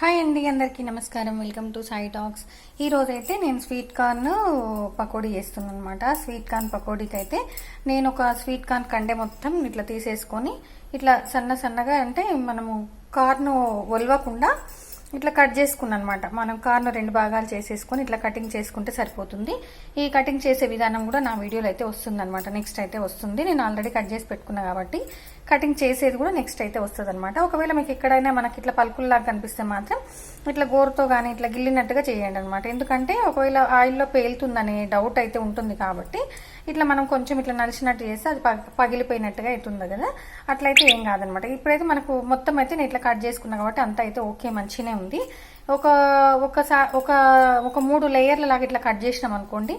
Hi అండి అందరికీ నమస్కారం. వెల్కమ్ టు సాయి టాక్స్ ఈ అయితే నేను స్వీట్ కార్న్ పకోడీ చేస్తున్నాను అనమాట స్వీట్ కార్న్ పకోడీకి అయితే నేను ఒక స్వీట్ కార్న్ కండే మొత్తం ఇట్లా తీసేసుకొని ఇట్లా సన్న సన్నగా అంటే మనము కార్న్ ఒలవకుండా ఇట్లా కట్ చేసుకున్నాను అనమాట మనం కార్ను రెండు భాగాలు చేసేసుకొని ఇట్లా కటింగ్ చేసుకుంటే సరిపోతుంది. ఈ కటింగ్ చేసే విధానం కూడా నా వీడియోలో అయితే వస్తుంది అనమాట నెక్స్ట్ అయితే వస్తుంది. నేను ఆల్రెడీ కట్ చేసి పెట్టుకున్నా కాబట్టి కటింగ్ చేసేది కూడా నెక్స్ట్ అయితే వస్తుంది అనమాట ఒకవేళ మీకు ఎక్కడైనా మనకి ఇట్లా పలుకుల్లాగా కనిపిస్తే మాత్రం ఇట్లా గోరుతో కానీ ఇట్లా గిల్లినట్టుగా చేయండి అనమాట ఎందుకంటే ఒకవేళ ఆయిల్లో పేలుతుందనే డౌట్ అయితే ఉంటుంది కాబట్టి ఇట్లా మనం కొంచెం ఇట్లా నలిచినట్టు చేస్తే అది పగ- పగిలిపోయినట్టుగా అవుతుంది కదా. అట్లయితే ఏం కాదనమాట. ఇప్పుడైతే మనకు మొత్తం అయితే నేను ఇట్లా కట్ చేసుకున్నా కాబట్టి అంత అయితే ఓకే మంచిగానే ఉంది. ఒక ఒకసా ఒక ఒక మూడు లేయర్ల లాగా ఇట్లా కట్ చేసినాం అనుకోండి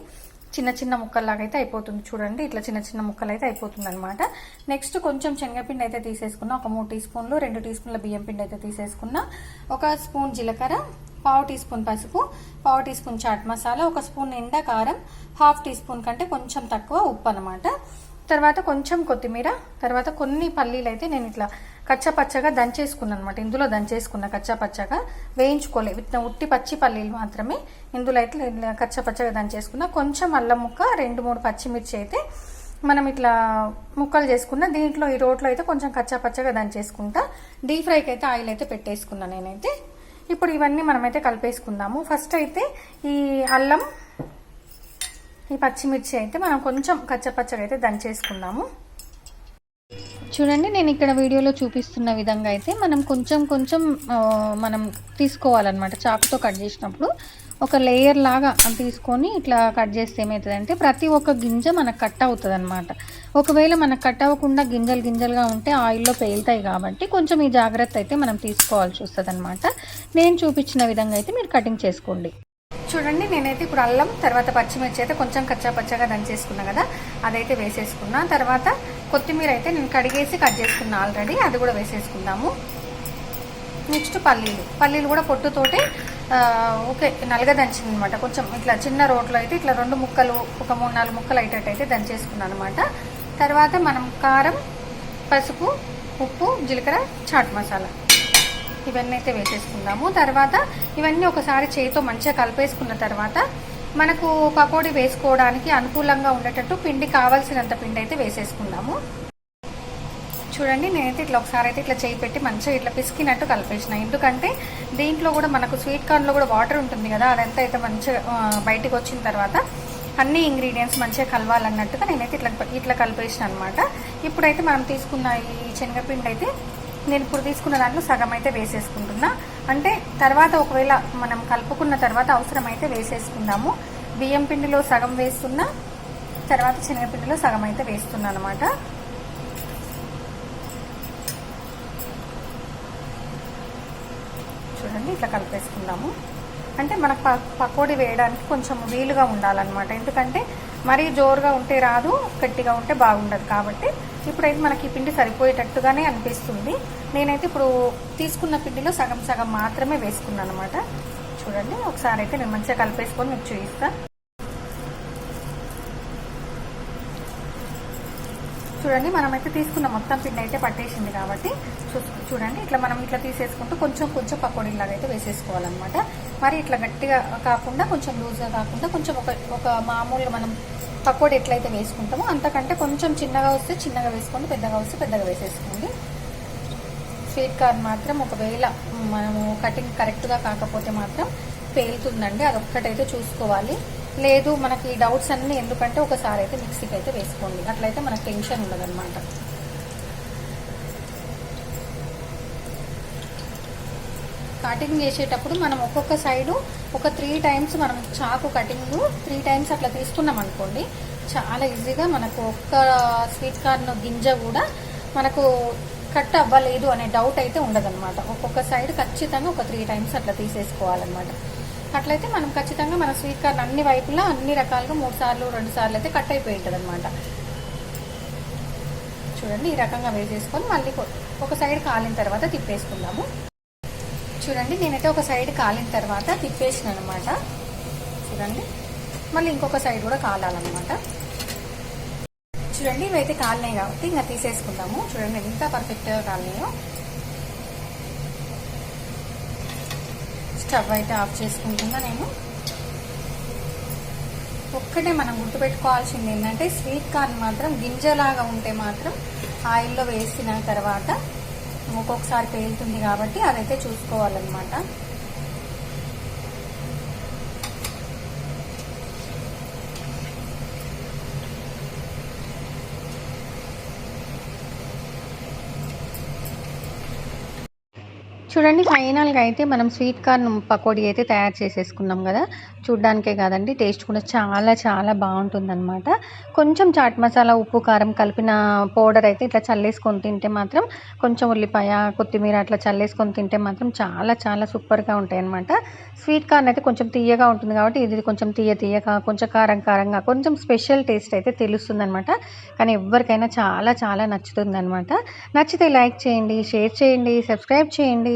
చిన్న చిన్న ముక్కల్లాగా అయితే అయిపోతుంది చూడండి. ఇట్లా చిన్న చిన్న ముక్కలు అయితే అయిపోతుంది అనమాట నెక్స్ట్ కొంచెం శనగపిండి అయితే తీసేసుకున్నా. ఒక మూడు టీ స్పూన్లు రెండు టీ స్పూన్ల బియ్యం పిండి అయితే తీసేసుకున్నా. ఒక స్పూన్ జీలకర్ర పావు టీ స్పూన్ పసుపు పావు టీ స్పూన్ చాట్ మసాలా ఒక స్పూన్ నిండా కారం హాఫ్ టీ స్పూన్ కంటే కొంచెం తక్కువ ఉప్పు అనమాట తర్వాత కొంచెం కొత్తిమీర తర్వాత కొన్ని పల్లీలు అయితే నేను ఇట్లా కచ్చపచ్చగా దంచేసుకున్నాను అనమాట ఇందులో దంచేసుకున్న కచ్చపచ్చగా వేయించుకోలే. ఇట్లా ఉట్టి పచ్చి పల్లీలు మాత్రమే ఇందులో అయితే కచ్చపచ్చగా దంచేసుకున్న. కొంచెం అల్లం ముక్క రెండు మూడు పచ్చిమిర్చి అయితే మనం ఇట్లా ముక్కలు చేసుకున్న దీంట్లో ఈ రోట్లో అయితే కొంచెం కచ్చపచ్చగా దంచేసుకుంటా. డీప్ ఫ్రైకి అయితే ఆయిల్ అయితే పెట్టేసుకున్నాను నేనైతే. ఇప్పుడు ఇవన్నీ మనమైతే కలిపేసుకుందాము. ఫస్ట్ అయితే ఈ అల్లం ఈ పచ్చిమిర్చి అయితే మనం కొంచెం కచ్చపచ్చగా అయితే దంచేసుకుందాము. చూడండి నేను ఇక్కడ వీడియోలో చూపిస్తున్న విధంగా అయితే మనం కొంచెం కొంచెం మనం తీసుకోవాలన్నమాట చాకుతో కట్ చేసినప్పుడు. ఒక లేయర్ లాగా తీసుకొని ఇట్లా కట్ చేస్తే ఏమవుతుందంటే ప్రతి ఒక్క గింజ మనకు కట్ అవుతుంది అనమాట ఒకవేళ మనకు కట్ అవ్వకుండా గింజలు గింజలుగా ఉంటే ఆయిల్లో పేలుతాయి కాబట్టి కొంచెం ఈ జాగ్రత్త అయితే మనం తీసుకోవాల్సి వస్తుంది నేను చూపించిన విధంగా అయితే మీరు కటింగ్ చేసుకోండి. చూడండి నేనైతే ఇప్పుడు అల్లం తర్వాత పచ్చిమిర్చి అయితే కొంచెం కచ్చా పచ్చగా దంచేసుకున్నా కదా అదైతే వేసేసుకున్నా. తర్వాత కొత్తిమీర అయితే నేను కడిగేసి కట్ చేసుకున్నా ఆల్రెడీ అది కూడా వేసేసుకుందాము. నెక్స్ట్ పల్లీలు. పల్లీలు కూడా పొట్టుతోటే ఓకే నల్లగా దంచింది అనమాట కొంచెం ఇట్లా చిన్న రోట్లో అయితే ఇట్లా రెండు ముక్కలు ఒక మూడు నాలుగు ముక్కలు అయ్యేటట్టు అయితే దంచేసుకున్నాను అనమాట తర్వాత మనం కారం పసుపు ఉప్పు జీలకర్ర చాట్ మసాలా. ఇవన్నీ అయితే వేసేసుకుందాము. తర్వాత ఇవన్నీ ఒకసారి చేతితో మంచిగా కలిపేసుకున్న తర్వాత మనకు పకోడీ వేసుకోవడానికి అనుకూలంగా ఉండేటట్టు పిండి కావాల్సినంత పిండి అయితే వేసేసుకుందాము. చూడండి నేనైతే ఇట్లా ఒకసారి అయితే ఇట్లా చేయి పెట్టి మంచిగా ఇట్లా పిసికినట్టు కలిపేసిన. ఎందుకంటే దీంట్లో కూడా మనకు స్వీట్ కార్న్లో కూడా వాటర్ ఉంటుంది కదా అదంతా అయితే మంచిగా బయటకు బయటికి వచ్చిన తర్వాత అన్ని ఇంగ్రీడియంట్స్ మంచిగా కలవాలన్నట్టుగా నేనైతే ఇట్లా ఇట్లా కలిపేసిన అనమాట ఇప్పుడైతే మనం తీసుకున్న ఈ శనగపిండి అయితే నేను ఇప్పుడు తీసుకున్న దాంట్లో సగం అయితే వేసేసుకుంటున్నా. అంటే తర్వాత ఒకవేళ మనం కలుపుకున్న తర్వాత అవసరమైతే వేసేసుకుందాము. బియ్యం పిండిలో సగం వేస్తున్నా తర్వాత శనగపిండిలో సగం అయితే వేస్తున్నా అనమాట చూడండి ఇట్లా కలిపేసుకుందాము. అంటే మనకు ప- పకోడీ వేయడానికి కొంచెం వీలుగా ఉండాలన్నమాట. ఎందుకంటే మరీ జోరుగా ఉంటే రాదు గట్టిగా ఉంటే బాగుండదు కాబట్టి ఇప్పుడైతే మనకి ఈ పిండి సరిపోయేటట్టుగానే అనిపిస్తుంది. నేనైతే ఇప్పుడు తీసుకున్న పిండిలో సగం సగం మాత్రమే వేసుకున్నాను అనమాట చూడండి ఒకసారి అయితే నేను మంచిగా కలిపేసుకొని మీకు చూపిస్తాను చూడండి మనమైతే తీసుకున్న మొత్తం పిండి అయితే పట్టేసింది కాబట్టి చూ- చూడండి ఇట్లా మనం ఇట్లా తీసేసుకుంటూ కొంచెం కొంచెం పకోడీలాగా అయితే వేసేసుకోవాలన్నమాట. మరి ఇట్లా గట్టిగా కాకుండా కొంచెం లూజ్గా కాకుండా కొంచెం ఒక ఒక మామూలుగా మనం పకోడీ ఎట్లయితే వేసుకుంటామో అంతకంటే కొంచెం చిన్నగా వస్తే చిన్నగా వేసుకోండి పెద్దగా వస్తే పెద్దగా వేసేసుకోండి. స్వీట్ కార్న్ మాత్రం ఒకవేళ మనము కటింగ్ కరెక్ట్గా కాకపోతే మాత్రం పేలుతుందండి అదొక్కటైతే చూసుకోవాలి. లేదు మనకి ఈ డౌట్స్ అన్ని ఎందుకంటే ఒకసారి అయితే మిక్సీకి అయితే వేసుకోండి. అట్లయితే మనకు టెన్షన్ ఉండదన్నమాట. కటింగ్ చేసేటప్పుడు మనం ఒక్కొక్క సైడు ఒక త్రీ టైమ్స్ మనం చాకు కటింగ్ త్రీ టైమ్స్ అట్లా తీసుకున్నాం అనుకోండి చాలా ఈజీగా మనకు ఒక్క స్వీట్ కార్న్ గింజ కూడా మనకు కట్ అవ్వలేదు అనే డౌట్ అయితే ఉండదన్నమాట. ఒక్కొక్క సైడ్ ఖచ్చితంగా ఒక త్రీ టైమ్స్ అట్లా తీసేసుకోవాలన్నమాట. అట్లయితే మనం ఖచ్చితంగా మన స్వీట్ కార్న్ అన్ని వైపులా అన్ని రకాలుగా మూడు సార్లు రెండు సార్లు అయితే కట్ అయిపోయి ఉంటుంది అనమాట చూడండి ఈ రకంగా వేసేసుకొని మళ్ళీ ఒక సైడ్ కాలిన తర్వాత తిప్పేసుకుందాము. చూడండి నేనైతే ఒక సైడ్ కాలిన తర్వాత తిప్పేసిన అనమాట చూడండి మళ్ళీ ఇంకొక సైడ్ కూడా కాలాలన్నమాట. చూడండి ఇవైతే కాలినాయి కాబట్టి ఇంకా తీసేసుకుందాము. చూడండి ఎంత పర్ఫెక్ట్గా కాలినాయో. స్టవ్ అయితే ఆఫ్ చేసుకుంటున్నా నేను. ఒక్కటే మనం గుర్తుపెట్టుకోవాల్సింది ఏంటంటే స్వీట్ కార్న్ మాత్రం గింజలాగా ఉంటే మాత్రం ఆయిల్లో వేసిన తర్వాత ఒక్కొక్కసారి పేలుతుంది కాబట్టి అదైతే చూసుకోవాలన్నమాట. చూడండి ఫైనల్గా అయితే మనం స్వీట్ కార్న్ పకోడీ అయితే తయారు చేసేసుకున్నాం కదా. చూడ్డానికే కాదండి టేస్ట్ కూడా చాలా చాలా బాగుంటుందన్నమాట. కొంచెం చాట్ మసాలా ఉప్పు కారం కలిపిన పౌడర్ అయితే ఇట్లా చల్లేసుకొని తింటే మాత్రం కొంచెం ఉల్లిపాయ కొత్తిమీర అట్లా చల్లేసుకొని తింటే మాత్రం చాలా చాలా సూపర్గా ఉంటాయి అనమాట స్వీట్ కార్న్ అయితే కొంచెం తీయగా ఉంటుంది కాబట్టి ఇది కొంచెం తీయ తీయగా కొంచెం కారం కారంగా కొంచెం స్పెషల్ టేస్ట్ అయితే తెలుస్తుంది అనమాట కానీ ఎవరికైనా చాలా చాలా నచ్చుతుంది అనమాట నచ్చితే లైక్ చేయండి షేర్ చేయండి సబ్స్క్రైబ్ చేయండి.